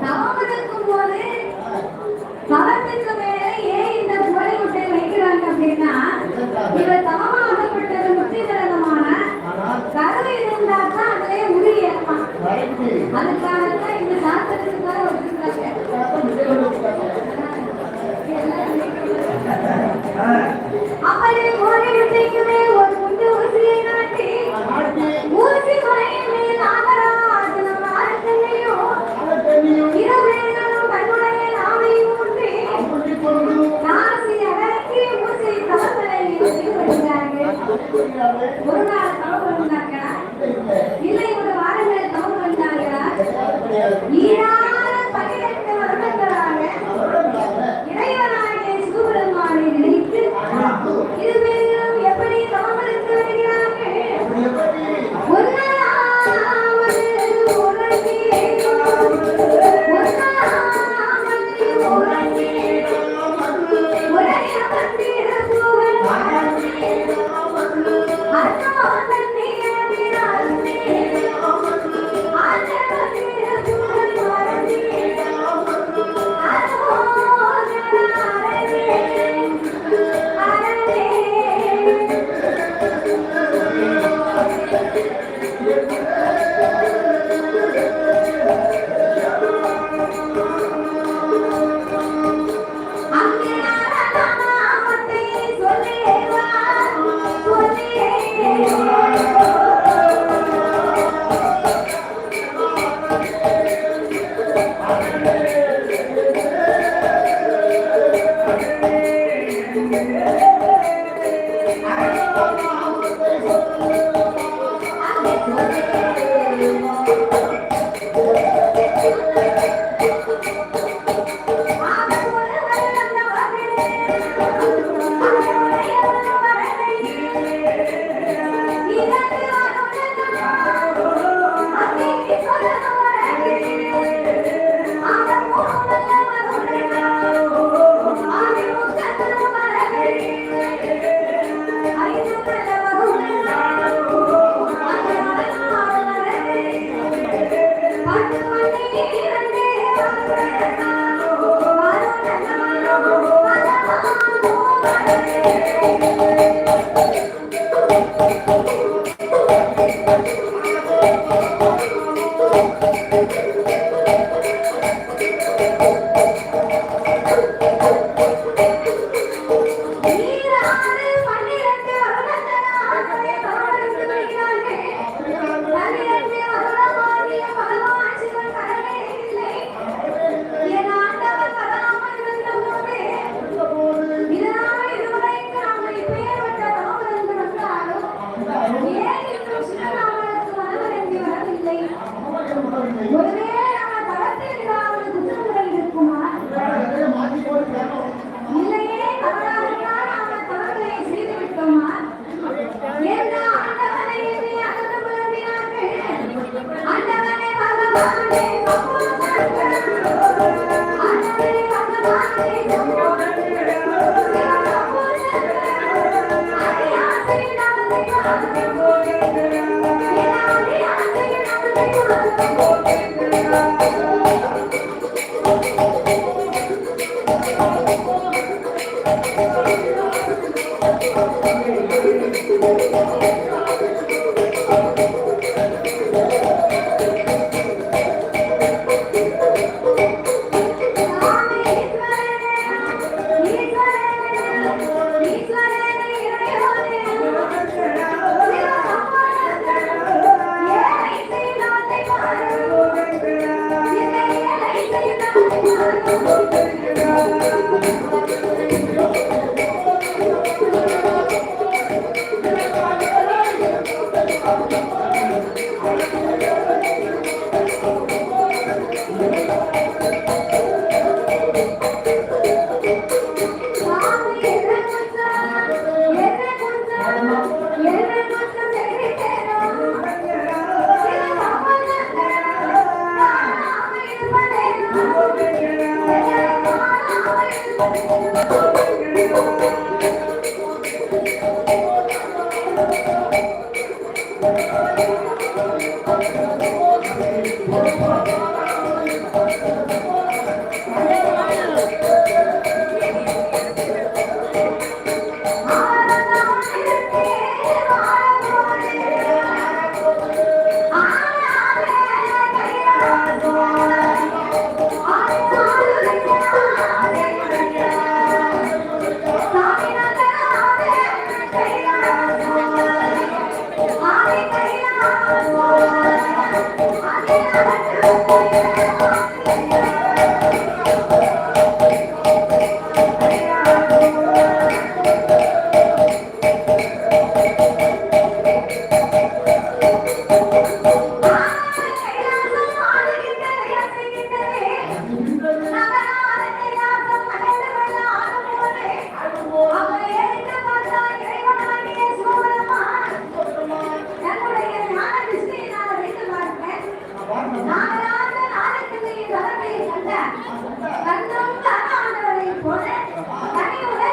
然后他就 இல்லை எனக்குமே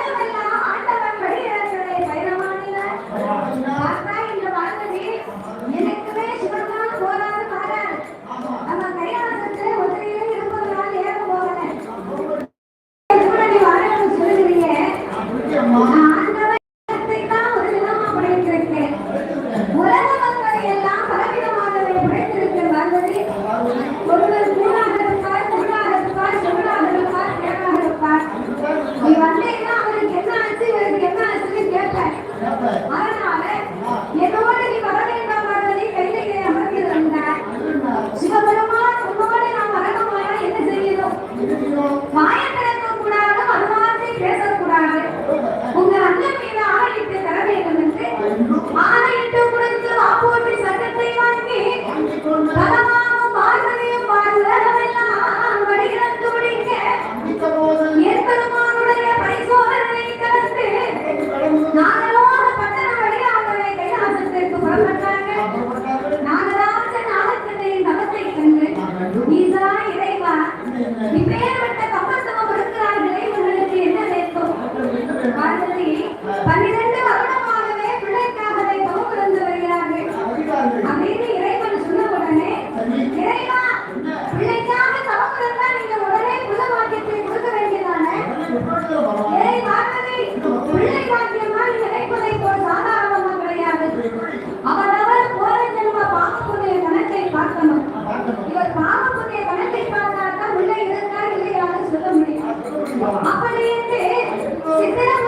అక్కడ ఏంటంటే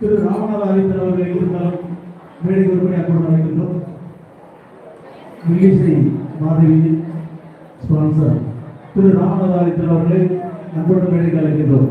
திரு ராமநாத ஆதித்தர் அவர்கள் இருந்தாலும் மேடை ஒருபடி அன்புடன் அழைக்கின்றோம் வில்லிசை மாதவி ஸ்பான்சர் திரு ராமநாத ஆதித்தர் அவர்களை அன்புடன் மேடைக்கு அழைக்கின்றோம்.